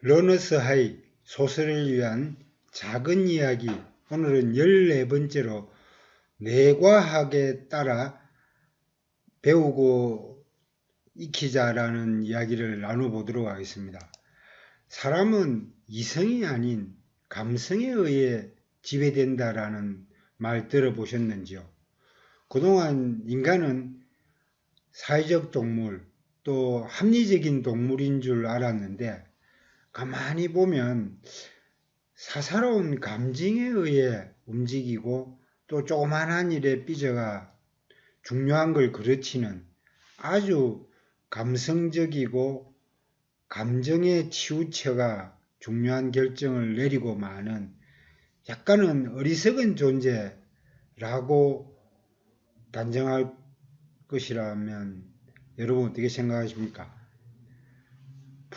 러너스 하이 소설을 위한 작은 이야기 오늘은 14번째로 뇌과학에 따라 배우고 익히자라는 이야기를 나눠보도록 하겠습니다. 사람은 이성이 아닌 감성에 의해 지배된다라는 말 들어보셨는지요? 그동안 인간은 사회적 동물 또 합리적인 동물인 줄 알았는데 가만히 보면 사사로운 감정에 의해 움직이고 또 조그만한 일에 삐져가 중요한 걸 그르치는 아주 감성적이고 감정에 치우쳐가 중요한 결정을 내리고 마는 약간은 어리석은 존재라고 단정할 것이라면 여러분 어떻게 생각하십니까?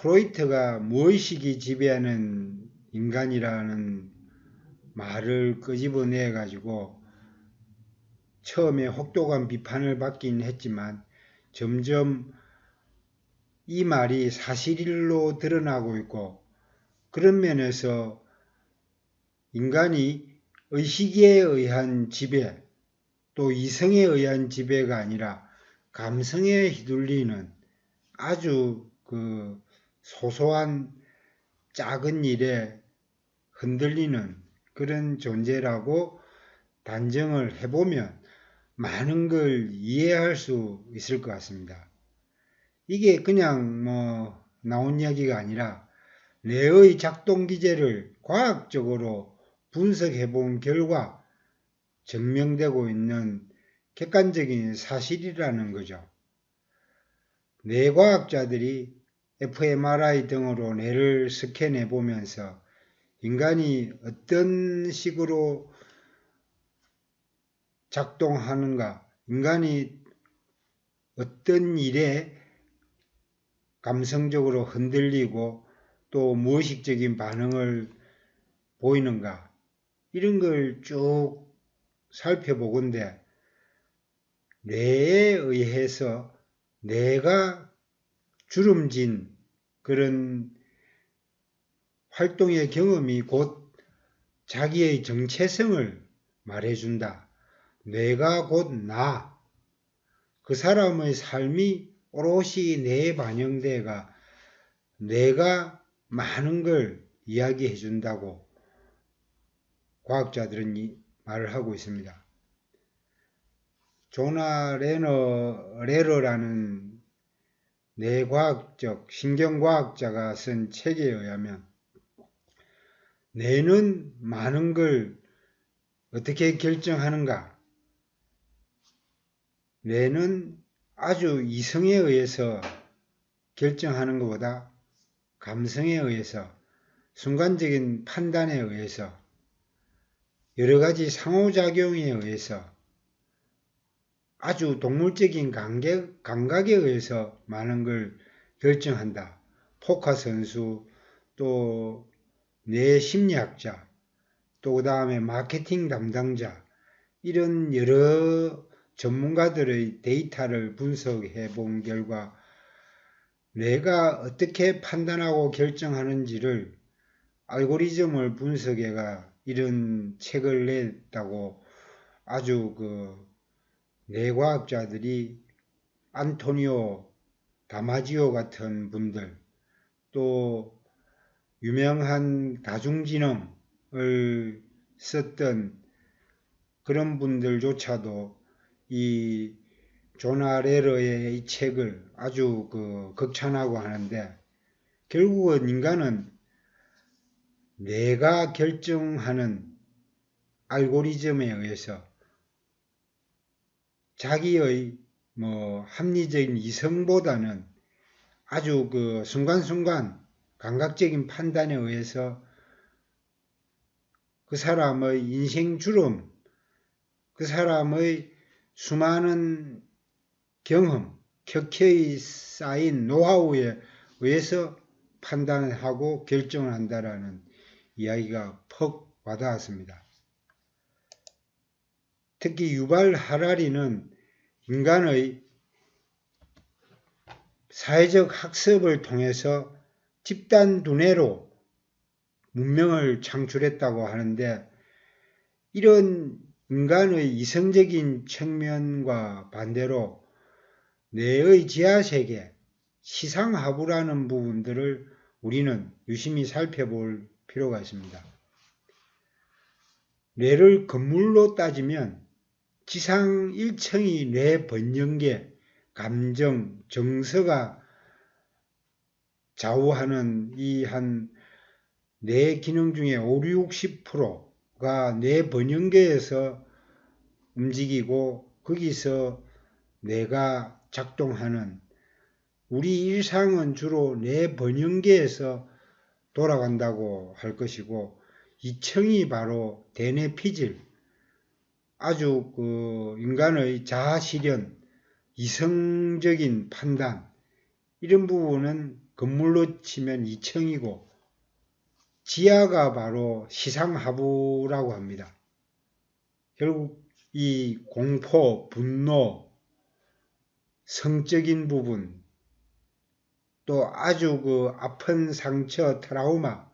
프로이트가 무의식이 지배하는 인간이라는 말을 끄집어내 가지고 처음에 혹독한 비판을 받긴 했지만 점점 이 말이 사실로 드러나고 있고 그런 면에서 인간이 의식에 의한 지배 또 이성에 의한 지배가 아니라 감성에 휘둘리는 아주 그 소소한 작은 일에 흔들리는 그런 존재라고 단정을 해보면 많은 걸 이해할 수 있을 것 같습니다. 이게 그냥 뭐 나온 이야기가 아니라 뇌의 작동 기제를 과학적으로 분석해 본 결과 증명되고 있는 객관적인 사실이라는 거죠. 뇌과학자들이 fMRI 등으로 뇌를 스캔해 보면서 인간이 어떤 식으로 작동하는가, 인간이 어떤 일에 감성적으로 흔들리고 또 무의식적인 반응을 보이는가, 이런 걸 쭉 살펴보건대 뇌에 의해서 뇌가 주름진 그런 활동의 경험이 곧 자기의 정체성을 말해준다. 뇌가 곧 나. 그 사람의 삶이 오롯이 뇌에 반영돼가 뇌가 많은 걸 이야기해 준다고 과학자들은 말을 하고 있습니다. 조나 레너, 레러라는 뇌과학적 신경과학자가 쓴 책에 의하면 뇌는 많은 걸 어떻게 결정하는가? 뇌는 아주 이성에 의해서 결정하는 것보다 감성에 의해서 순간적인 판단에 의해서 여러 가지 상호작용에 의해서 아주 동물적인 감각, 감각에 의해서 많은 걸 결정한다. 포카 선수, 또 뇌 심리학자, 또 그 다음에 마케팅 담당자, 이런 여러 전문가들의 데이터를 분석해 본 결과 뇌가 어떻게 판단하고 결정하는지를 알고리즘을 분석해가 이런 책을 냈다고 아주 그 뇌과학자들이 안토니오 다마지오 같은 분들 또 유명한 다중지능을 썼던 그런 분들조차도 이 조나 레러의 이 책을 아주 그 극찬하고 하는데 결국은 인간은 내가 결정하는 알고리즘에 의해서 자기의 뭐 합리적인 이성보다는 아주 그 순간순간 감각적인 판단에 의해서 그 사람의 인생 주름, 그 사람의 수많은 경험, 켜켜이 쌓인 노하우에 의해서 판단하고 결정을 한다라는 이야기가 퍽 와닿았습니다. 특히 유발 하라리는 인간의 사회적 학습을 통해서 집단 두뇌로 문명을 창출했다고 하는데 이런 인간의 이성적인 측면과 반대로 뇌의 지하세계, 시상하부라는 부분들을 우리는 유심히 살펴볼 필요가 있습니다. 뇌를 건물로 따지면 지상 1층이 뇌 번영계, 감정, 정서가 좌우하는 이 한 뇌 기능 중에 5, 60%가 뇌 번영계에서 움직이고 거기서 뇌가 작동하는 우리 일상은 주로 뇌 번영계에서 돌아간다고 할 것이고 이층이 바로 대뇌 피질 아주 그 인간의 자아 실현 이성적인 판단 이런 부분은 건물로 치면 2층이고 지하가 바로 시상하부라고 합니다. 결국 이 공포, 분노, 성적인 부분, 또 아주 그 아픈 상처, 트라우마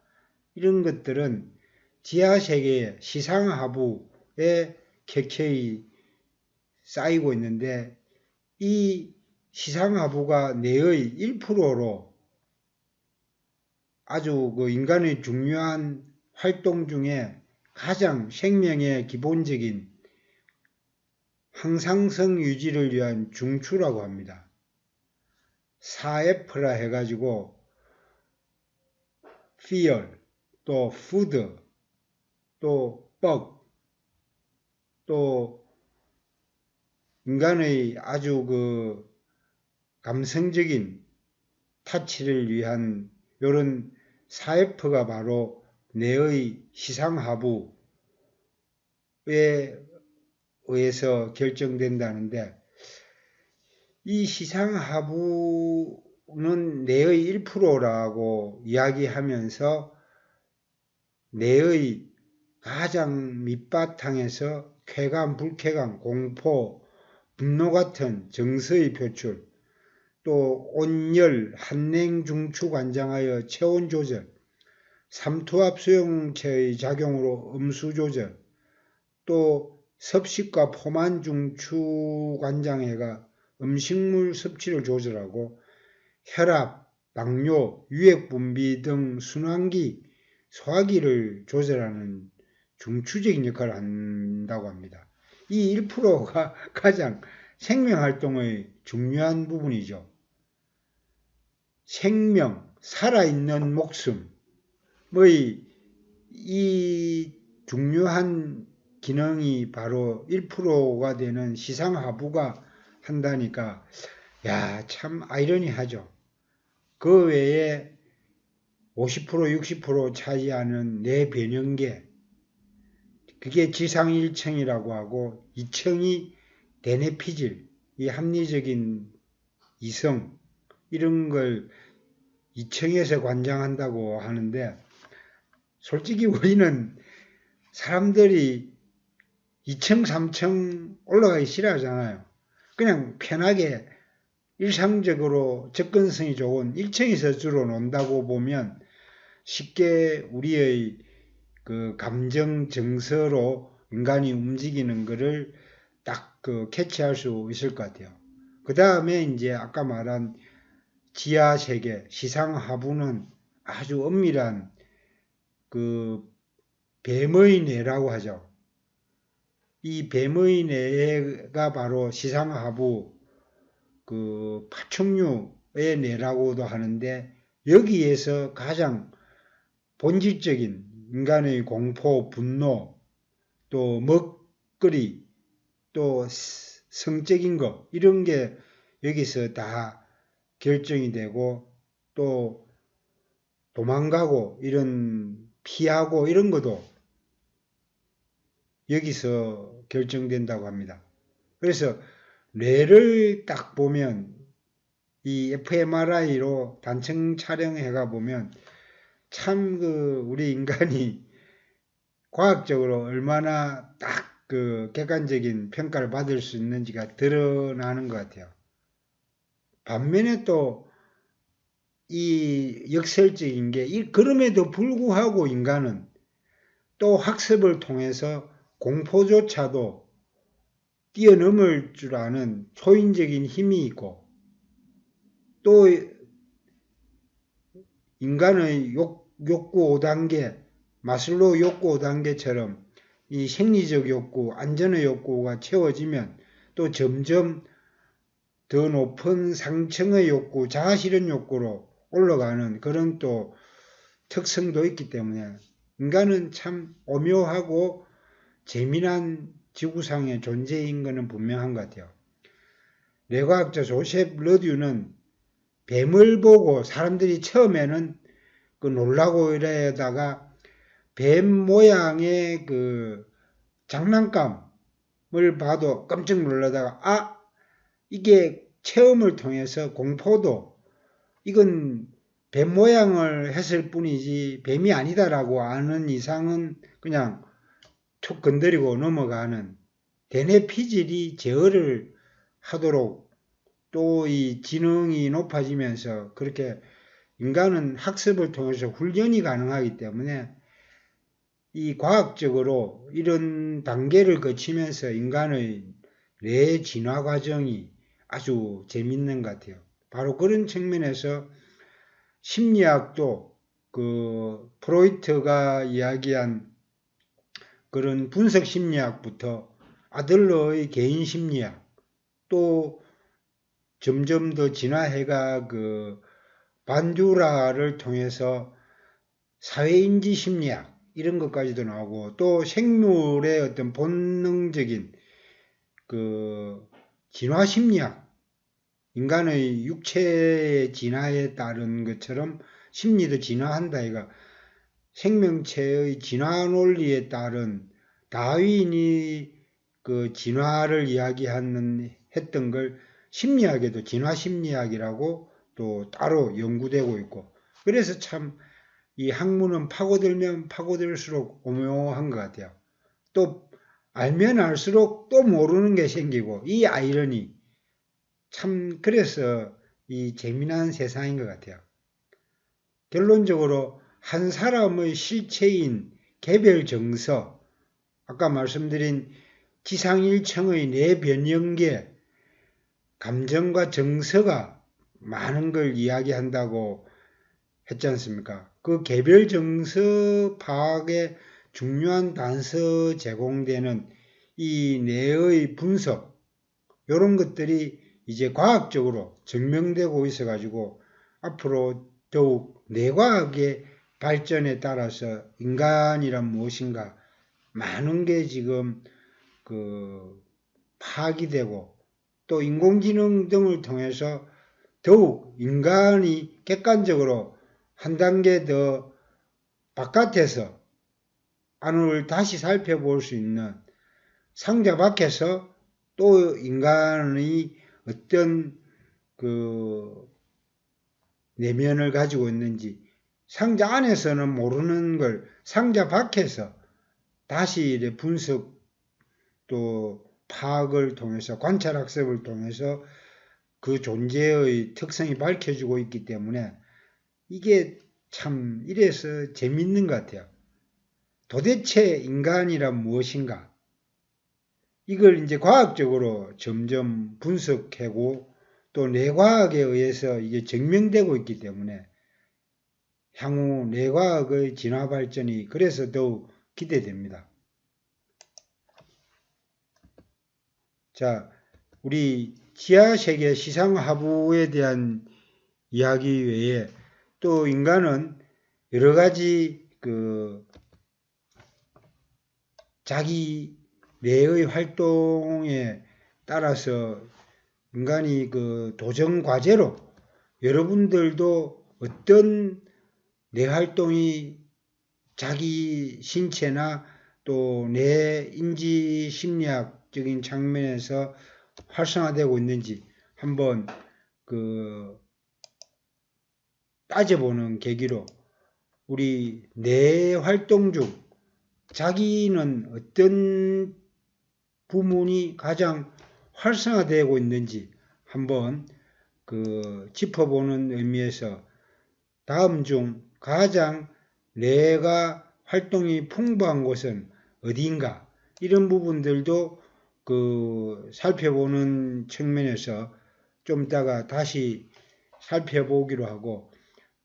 이런 것들은 지하 세계의 시상하부에 켜켜이 쌓이고 있는데 이 시상하부가 뇌의 1%로 아주 그 인간의 중요한 활동 중에 가장 생명의 기본적인 항상성 유지를 위한 중추라고 합니다. 4F라 해가지고 fear, 또 food, 또 뻑, 또 인간의 아주 그 감성적인 타치를 위한 이런 사회프가 바로 뇌의 시상하부에 의해서 결정된다는데 이 시상하부는 뇌의 1%라고 이야기하면서 뇌의 가장 밑바탕에서 쾌감, 불쾌감, 공포, 분노 같은 정서의 표출, 또 온열, 한냉 중추 관장하여 체온 조절, 삼투압 수용체의 작용으로 음수 조절, 또 섭식과 포만 중추 관장해가 음식물 섭취를 조절하고 혈압, 당뇨, 유액 분비 등 순환기, 소화기를 조절하는 중추적인 역할을 한다고 합니다. 이 1%가 가장 생명활동의 중요한 부분이죠. 생명, 살아있는 목숨의 이 중요한 기능이 바로 1%가 되는 시상하부가 한다니까, 야, 참 아이러니하죠. 그 외에 50% 60% 차지하는 내 변형계, 그게 지상 1층이라고 하고 2층이 대뇌피질, 이 합리적인 이성 이런 걸 2층에서 관장한다고 하는데 솔직히 우리는 사람들이 2층, 3층 올라가기 싫어하잖아요. 그냥 편하게 일상적으로 접근성이 좋은 1층에서 주로 논다고 보면 쉽게 우리의 그 감정 정서로 인간이 움직이는 것을 딱 그 캐치할 수 있을 것 같아요. 그 다음에 이제 아까 말한 지하 세계, 시상 하부는 아주 엄밀한 그 뱀의 뇌라고 하죠. 이 뱀의 뇌가 바로 시상 하부 그 파충류의 뇌라고도 하는데 여기에서 가장 본질적인 인간의 공포, 분노, 또 먹거리, 또 성적인 것 이런 게 여기서 다 결정이 되고 또 도망가고 이런 피하고 이런 것도 여기서 결정된다고 합니다. 그래서 뇌를 딱 보면 이 fMRI로 단층 촬영해가 보면 참 그 우리 인간이 과학적으로 얼마나 딱 그 객관적인 평가를 받을 수 있는지가 드러나는 것 같아요. 반면에 또 이 역설적인 게 이- 그럼에도 불구하고 인간은 또 학습을 통해서 공포조차도 뛰어넘을 줄 아는 초인적인 힘이 있고 또 인간의 욕, 욕구 5단계, 마슬로우 욕구 5단계처럼 이 생리적 욕구, 안전의 욕구가 채워지면 또 점점 더 높은 상층의 욕구, 자아실현 욕구로 올라가는 그런 또 특성도 있기 때문에 인간은 참 오묘하고 재미난 지구상의 존재인 것은 분명한 것 같아요. 뇌과학자 조셉 러듀는 뱀을 보고 사람들이 처음에는 그 놀라고 이래다가 뱀 모양의 그 장난감을 봐도 깜짝 놀라다가 아 이게 체험을 통해서 공포도 이건 뱀 모양을 했을 뿐이지 뱀이 아니다라고 아는 이상은 그냥 툭 건드리고 넘어가는 대뇌 피질이 제어를 하도록 또 이 지능이 높아지면서 그렇게 인간은 학습을 통해서 훈련이 가능하기 때문에 이 과학적으로 이런 단계를 거치면서 인간의 뇌 진화 과정이 아주 재밌는 것 같아요. 바로 그런 측면에서 심리학도 그 프로이트가 이야기한 그런 분석 심리학부터 아들러의 개인 심리학 또 점점 더 진화해가 그 반듀라를 통해서 사회인지 심리학 이런 것까지도 나오고 또 생물의 어떤 본능적인 그 진화 심리학 인간의 육체의 진화에 따른 것처럼 심리도 진화한다 이가 생명체의 진화 논리에 따른 다윈이 그 진화를 이야기하는 했던 걸 심리학에도 진화 심리학이라고 또 따로 연구되고 있고 그래서 참 이 학문은 파고들면 파고들수록 오묘한 것 같아요. 또 알면 알수록 또 모르는 게 생기고 이 아이러니 참 그래서 이 재미난 세상인 것 같아요. 결론적으로 한 사람의 실체인 개별 정서 아까 말씀드린 지상일청의 내 변형계 감정과 정서가 많은 걸 이야기한다고 했지 않습니까? 그 개별 정서 파악에 중요한 단서 제공되는 이 뇌의 분석 이런 것들이 이제 과학적으로 증명되고 있어 가지고 앞으로 더욱 뇌과학의 발전에 따라서 인간이란 무엇인가 많은 게 지금 그 파악이 되고 또 인공지능 등을 통해서 더욱 인간이 객관적으로 한 단계 더 바깥에서 안을 다시 살펴볼 수 있는 상자 밖에서 또 인간의 어떤 그 내면을 가지고 있는지 상자 안에서는 모르는 걸 상자 밖에서 다시 분석 또 파악을 통해서 관찰학습을 통해서 그 존재의 특성이 밝혀지고 있기 때문에 이게 참 이래서 재밌는 것 같아요. 도대체 인간이란 무엇인가? 이걸 이제 과학적으로 점점 분석하고 또 뇌과학에 의해서 이게 증명되고 있기 때문에 향후 뇌과학의 진화 발전이 그래서 더욱 기대됩니다. 자, 우리 지하세계 시상하부에 대한 이야기 외에 또 인간은 여러 가지 그 자기 뇌의 활동에 따라서 인간이 그 도전 과제로 여러분들도 어떤 뇌 활동이 자기 신체나 또 뇌 인지 심리학 적인 측면에서 활성화되고 있는지 한번 그 따져보는 계기로 우리 뇌 활동 중 자기는 어떤 부문이 가장 활성화되고 있는지 한번 그 짚어보는 의미에서 다음 중 가장 뇌가 활동이 풍부한 곳은 어디인가? 이런 부분들도 그 살펴보는 측면에서 좀 이따가 다시 살펴보기로 하고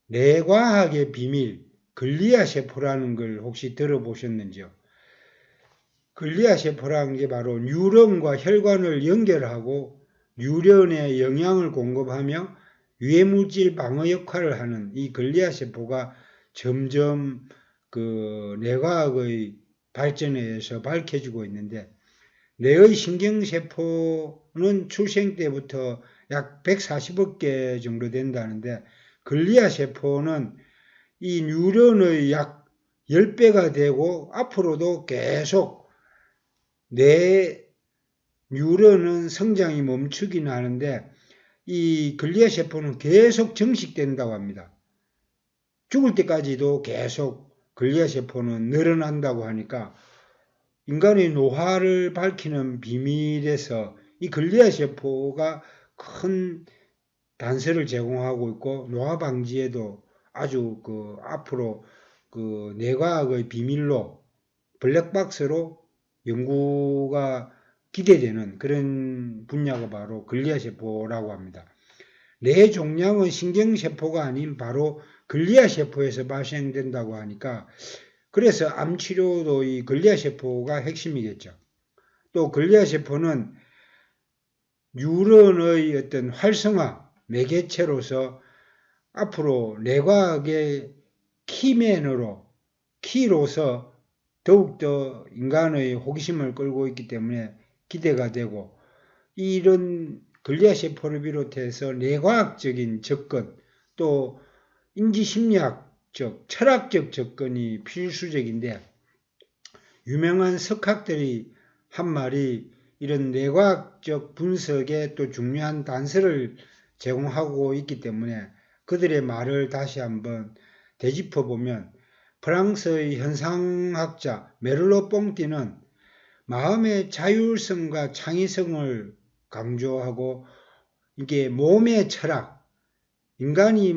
뇌과학의 비밀 글리아 세포라는 걸 혹시 들어보셨는지요? 글리아 세포라는 게 바로 뉴런과 혈관을 연결하고 뉴런에 영양을 공급하며 유해물질 방어 역할을 하는 이 글리아 세포가 점점 그 뇌과학의 발전에 의해서 밝혀지고 있는데 뇌의 신경세포는 출생 때부터 약 140억 개 정도 된다는데 글리아 세포는 이 뉴런의 약 10배가 되고 앞으로도 계속 뇌 뉴런은 성장이 멈추긴 하는데 이 글리아 세포는 계속 증식된다고 합니다. 죽을 때까지도 계속 글리아 세포는 늘어난다고 하니까 인간의 노화를 밝히는 비밀에서 이 글리아 세포가 큰 단서를 제공하고 있고 노화 방지에도 아주 그 앞으로 그 뇌과학의 비밀로 블랙박스로 연구가 기대되는 그런 분야가 바로 글리아 세포라고 합니다. 뇌 종양은 신경세포가 아닌 바로 글리아 세포에서 발생된다고 하니까 그래서 암 치료도 이 글리아 세포가 핵심이겠죠. 또 글리아 세포는 뉴런의 어떤 활성화 매개체로서 앞으로 뇌과학의 키맨으로 키로서 더욱더 인간의 호기심을 끌고 있기 때문에 기대가 되고 이런 근리아 세포를 비롯해서 뇌과학적인 접근 또 인지심리학 적 철학적 접근이 필수적인데 유명한 석학들이 한 말이 이런 뇌과학적 분석에 또 중요한 단서를 제공하고 있기 때문에 그들의 말을 다시 한번 되짚어 보면 프랑스의 현상학자 메를로 뽕띠는 마음의 자율성과 창의성을 강조하고 이게 몸의 철학, 인간이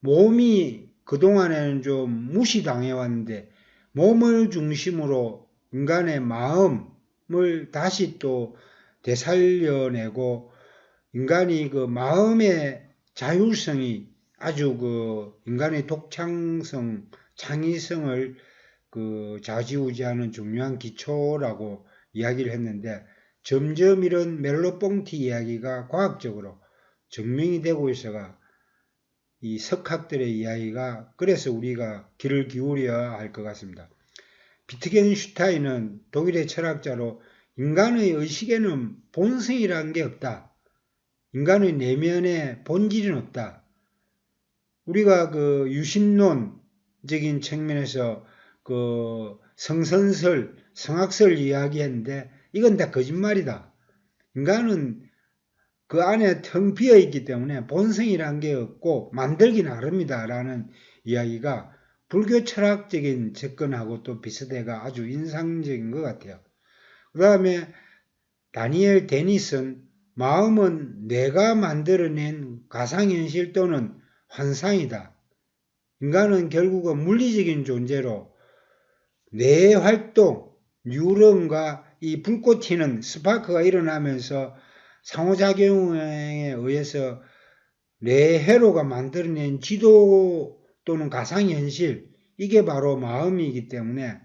몸이 그동안에는 좀 무시당해 왔는데 몸을 중심으로 인간의 마음을 다시 또 되살려내고 인간이 그 마음의 자율성이 아주 그 인간의 독창성, 창의성을 그 좌지우지하는 중요한 기초라고 이야기를 했는데 점점 이런 멜로뽕티 이야기가 과학적으로 증명이 되고 있어가 이 석학들의 이야기가 그래서 우리가 귀를 기울여야 할 것 같습니다. 비트겐슈타인은 독일의 철학자로 인간의 의식에는 본성이라는 게 없다. 인간의 내면에 본질은 없다. 우리가 그 유신론적인 측면에서 그 성선설, 성악설 이야기했는데 이건 다 거짓말이다. 인간은 그 안에 텅 비어 있기 때문에 본성이란 게 없고 만들기 나름이다라는 이야기가 불교 철학적인 접근하고 또 비슷해가 아주 인상적인 것 같아요. 그 다음에 다니엘 데니슨 마음은 내가 만들어낸 가상현실 또는 환상이다. 인간은 결국은 물리적인 존재로 뇌 활동, 뉴런과 이 불꽃 튀는 스파크가 일어나면서 상호작용에 의해서 뇌 회로가 만들어낸 지도 또는 가상현실, 이게 바로 마음이기 때문에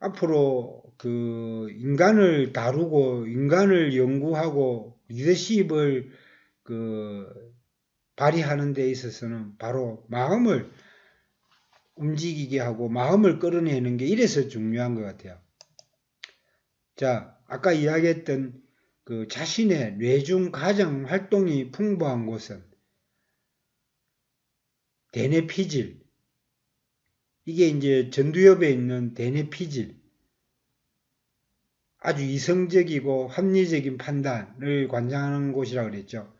앞으로 그 인간을 다루고 인간을 연구하고 리더십을 그 발휘하는 데 있어서는 바로 마음을 움직이게 하고 마음을 끌어내는 게 이래서 중요한 것 같아요. 자, 아까 이야기했던 그 자신의 뇌중 가장 활동이 풍부한 곳은 대뇌피질. 이게 이제 전두엽에 있는 대뇌피질. 아주 이성적이고 합리적인 판단을 관장하는 곳이라고 그랬죠.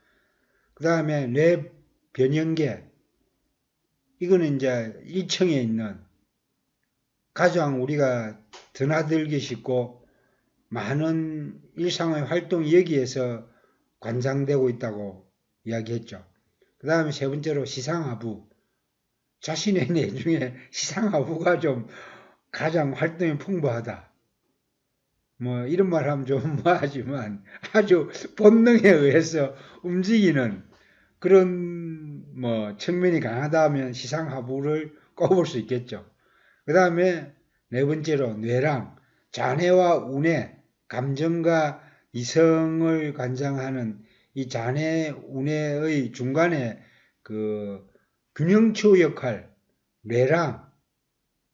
그 다음에 뇌 변형계, 이거는 이제 1층에 있는 가장 우리가 드나들기 쉽고 많은 일상의 활동이 여기에서 관장되고 있다고 이야기했죠. 그그 다음에 세 번째로 시상하부. 자신의 내 중에 시상하부가 좀 가장 활동이 풍부하다. 뭐 이런 말 하면 좀 뭐하지만 아주 본능에 의해서 움직이는 그런 뭐 측면이 강하다면 시상하부를 꼽을 수 있겠죠. 그 다음에 네 번째로 뇌랑 자뇌와 운해 감정과 이성을 관장하는 이 자뇌 운해의 중간에 그 균형추 역할 뇌랑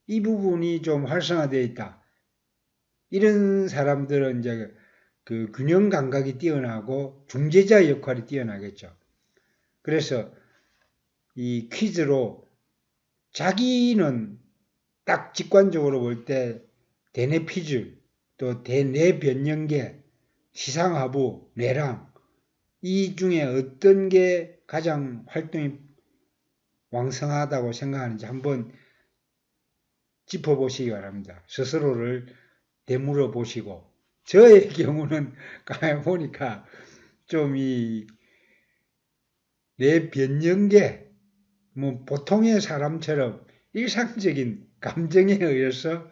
이 부분이 좀 활성화되어 있다. 이런 사람들은 이제 그 균형 감각이 뛰어나고 중재자 역할이 뛰어나겠죠. 그래서 이 퀴즈로 자기는 딱 직관적으로 볼 때 대뇌피줄 또 대뇌변연계 시상하부 뇌랑 이 중에 어떤 게 가장 활동이 왕성하다고 생각하는지 한번 짚어보시기 바랍니다. 스스로를 되물어 보시고 저의 경우는 가만 보니까 좀 이 내 변연계 뭐 보통의 사람처럼 일상적인 감정에 의해서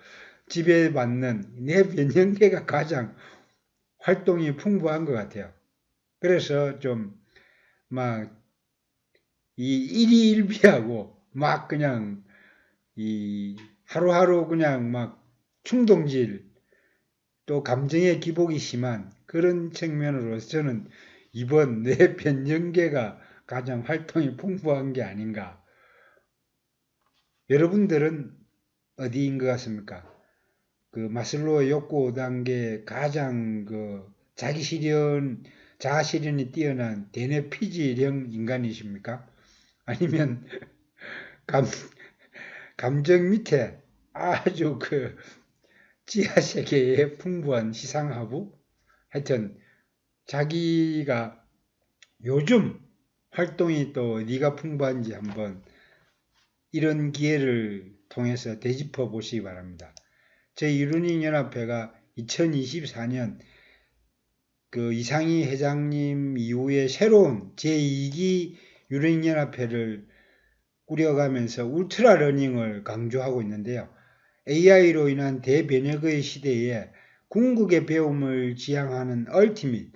지배받는 내 변연계가 가장 활동이 풍부한 것 같아요. 그래서 좀 막 이 일희일비하고 막 그냥 이 하루하루 그냥 막 충동질 또 감정의 기복이 심한 그런 측면으로서 저는 이번 내 변연계가 가장 활동이 풍부한 게 아닌가. 여러분들은 어디인 것 같습니까? 그 마슬로의 욕구 5단계 가장 그 자기 실현, 자아 실현이 뛰어난 대뇌 피지령 인간이십니까? 아니면 감, 감정 밑에 아주 그 지하 세계에 풍부한 시상하부? 하여튼 자기가 요즘 활동이 또 어디가 풍부한지 한번 이런 기회를 통해서 되짚어 보시기 바랍니다. 저희 유running 연합회가 2024년 그 이상희 회장님 이후에 새로운 제2기 유running 연합회를 꾸려가면서 울트라 러닝을 강조하고 있는데요. AI로 인한 대변혁의 시대에 궁극의 배움을 지향하는 얼티밋,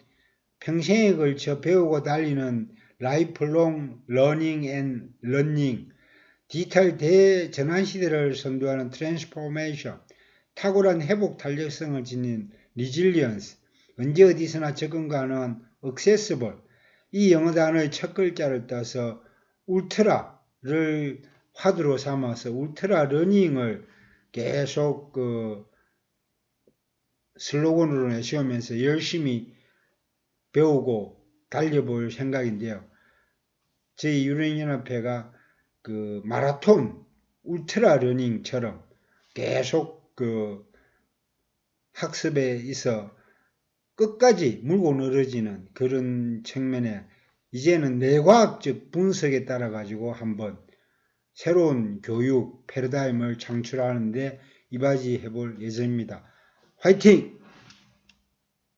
평생에 걸쳐 배우고 달리는 라이프롱 러닝 앤 런닝, 디지털 대전환 시대를 선도하는 트랜스포메이션, 탁월한 회복 탄력성을 지닌 리질리언스, 언제 어디서나 접근 가능한 액세스블, 이 영어 단어의 첫 글자를 따서 울트라를 화두로 삼아서 울트라 러닝을 계속 그 슬로건으로 내세우면서 열심히 배우고 달려볼 생각인데요. 저희 유럽연합회가 그 마라톤 울트라 러닝처럼 계속 그 학습에 있어 끝까지 물고 늘어지는 그런 측면에 이제는 뇌과학적 분석에 따라 가지고 한번 새로운 교육 패러다임을 창출하는데 이바지 해 볼 예정입니다. 화이팅!